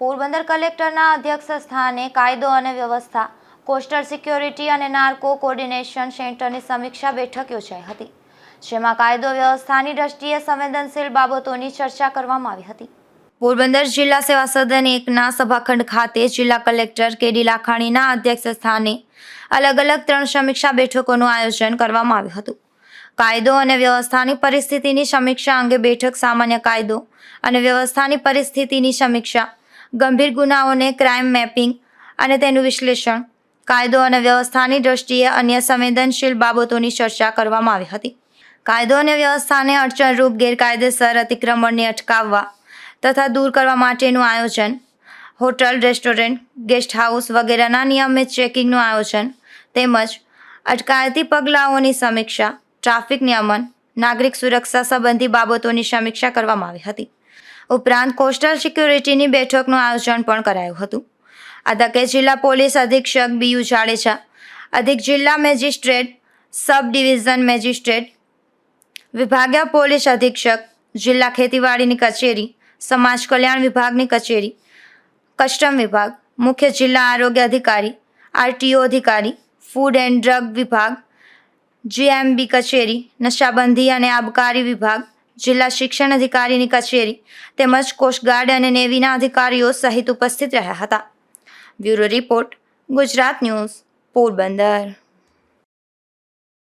પોરબંદર કલેક્ટરના અધ્યક્ષ સ્થાને કાયદો અને વ્યવસ્થા, કોસ્ટલ સિક્યોરિટી અને નાર્કો કોર્ડિનેશન સેન્ટરની સમીક્ષા બેઠક યોજાઈ હતી, જેમાં કાયદો વ્યવસ્થાની દ્રષ્ટિએ સંવેદનશીલ બાબતોની ચર્ચા કરવામાં આવી હતી. પોરબંદર જિલ્લા સેવા સદન એકના સભાખંડ ખાતે જિલ્લા કલેક્ટર કેડી લાખાણીના અધ્યક્ષ સ્થાને અલગ અલગ ત્રણ સમીક્ષા બેઠકોનું આયોજન કરવામાં આવ્યું હતું. કાયદો અને વ્યવસ્થાની પરિસ્થિતિની સમીક્ષા અંગે બેઠક સામાન્ય કાયદો અને વ્યવસ્થાની પરિસ્થિતિની સમીક્ષા ગંભીર ગુનાઓને ક્રાઇમ મેપિંગ અને તેનું વિશ્લેષણ, કાયદો અને વ્યવસ્થાની દ્રષ્ટિએ અન્ય સંવેદનશીલ બાબતોની ચર્ચા કરવામાં આવી હતી. કાયદો અને વ્યવસ્થાને અડચણરૂપ ગેરકાયદેસર અતિક્રમણને અટકાવવા તથા દૂર કરવા માટેનું આયોજન, હોટલ, રેસ્ટોરન્ટ ગેસ્ટ હાઉસ વગેરેના નિયમિત ચેકિંગનું આયોજન તેમજ અટકાયતી પગલાઓની સમીક્ષા ટ્રાફિક નિયમન નાગરિક સુરક્ષા સંબંધી બાબતોની સમીક્ષા કરવામાં આવી હતી. ઉપરાંત કોસ્ટલ સિક્યુરિટીની બેઠકનું આયોજન પણ કરાયું હતું. આ તકે જિલ્લા પોલીસ અધિક્ષક બીયુ જાડેજા, અધિક જિલ્લા મેજિસ્ટ્રેટ, સબ ડિવિઝન મેજિસ્ટ્રેટ, વિભાગીય પોલીસ અધિક્ષક, જિલ્લા ખેતીવાડીની કચેરી, સમાજ કલ્યાણ વિભાગની કચેરી, કસ્ટમ વિભાગ, મુખ્ય જિલ્લા આરોગ્ય અધિકારી, આરટીઓ અધિકારી, ફૂડ એન્ડ ડ્રગ વિભાગ જીએમબી કચેરી, નશાબંધી અને આબકારી વિભાગ, જિલ્લા શિક્ષણ અધિકારીની કચેરી તેમજ કોસ્ટગાર્ડ અને નેવીના અધિકારીઓ સહિત ઉપસ્થિત રહ્યા હતા. Bureau report, Gujarat news, Porbandar.